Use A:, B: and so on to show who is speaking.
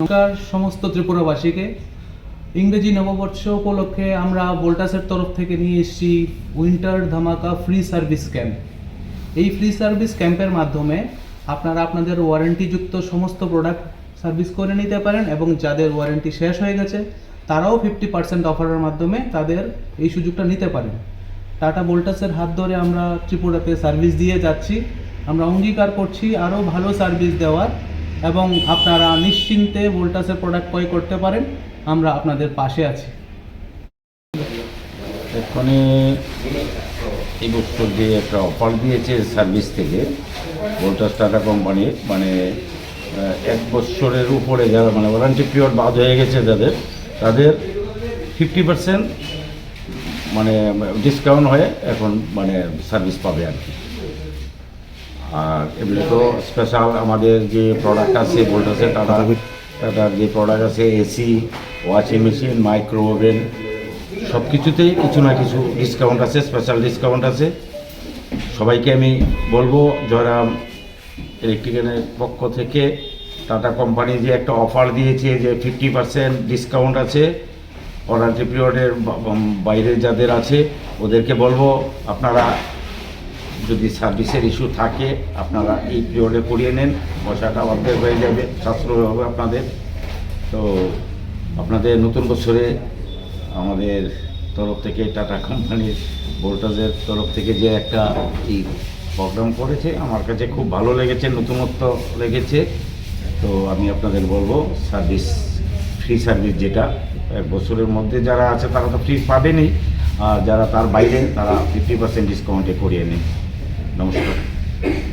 A: নমস্কার সমস্ত ত্রিপুরাবাসীকে। ইংরেজি নববর্ষ উপলক্ষে আমরা ভোল্টাসের তরফ থেকে নিয়ে এসেছি উইন্টার ধামাকা ফ্রি সার্ভিস ক্যাম্প। এই ফ্রি সার্ভিস ক্যাম্পের মাধ্যমে আপনারা আপনাদের ওয়ারেন্টিযুক্ত সমস্ত প্রোডাক্ট সার্ভিস করে নিতে পারেন এবং যাদের ওয়ারেন্টি শেষ হয়ে গেছে, তারাও ফিফটি পার্সেন্ট অফারের মাধ্যমে তাদের এই সুযোগটা নিতে পারেন। টাটা ভোল্টাসের হাত ধরে আমরা ত্রিপুরাতে সার্ভিস দিয়ে যাচ্ছি। আমরা অঙ্গীকার করছি আরও ভালো সার্ভিস দেওয়ার এবং আপনারা নিশ্চিন্তে ভোল্টাসের প্রোডাক্ট ক্রয় করতে পারেন। আমরা আপনাদের পাশে আছি।
B: এক্ষণে এই বছর যে একটা অফার দিয়েছে সার্ভিস থেকে ভোল্টাস টাটা কোম্পানির মানে এক বছরের উপরে যারা মানে ওয়ারেন্টি পিরিয়ড বাদ হয়ে গেছে যাদের, তাদের ফিফটি পার্সেন্ট মানে ডিসকাউন্ট হয়ে এখন মানে সার্ভিস পাবে আর কি। আর এমনি তো স্পেশাল আমাদের যে প্রোডাক্ট আছে ভোল্টাসে টাটা টাটার যে প্রোডাক্ট আছে AC washing machine micro oven সব কিছুতেই কিছু না কিছু ডিসকাউন্ট আছে স্পেশাল ডিসকাউন্ট আছে। সবাইকে আমি বলব জয়রাম ইলেকট্রিক্যালের পক্ষ থেকে টাটা কোম্পানি যে একটা অফার দিয়েছে যে ফিফটি পার্সেন্ট ডিসকাউন্ট আছে ওয়ারেন্টি পিরিয়ডের বাইরে যাদের আছে, ওদেরকে বলব, আপনারা যদি সার্ভিসের ইস্যু থাকে, আপনারা এই পিরিয়ডে করিয়ে নেন, পয়সাটা অর্ধেক হয়ে যাবে, সাশ্রয় হবে আপনাদের। তো আপনাদের নতুন বছরে আমাদের তরফ থেকে টাটা কোম্পানির ভোল্টাজের তরফ থেকে যে একটা এই প্রোগ্রাম করেছে, আমার কাছে খুব ভালো লেগেছে, নতুনত্ব লেগেছে। তো আমি আপনাদের বলব সার্ভিস ফ্রি সার্ভিস যেটা, এক বছরের মধ্যে যারা আছে, তারা তো ফ্রি পাবেনই। আর যারা তার বাইরে, তারা ফিফটি পার্সেন্ট ডিসকাউন্টে করিয়ে নিন। Não estou.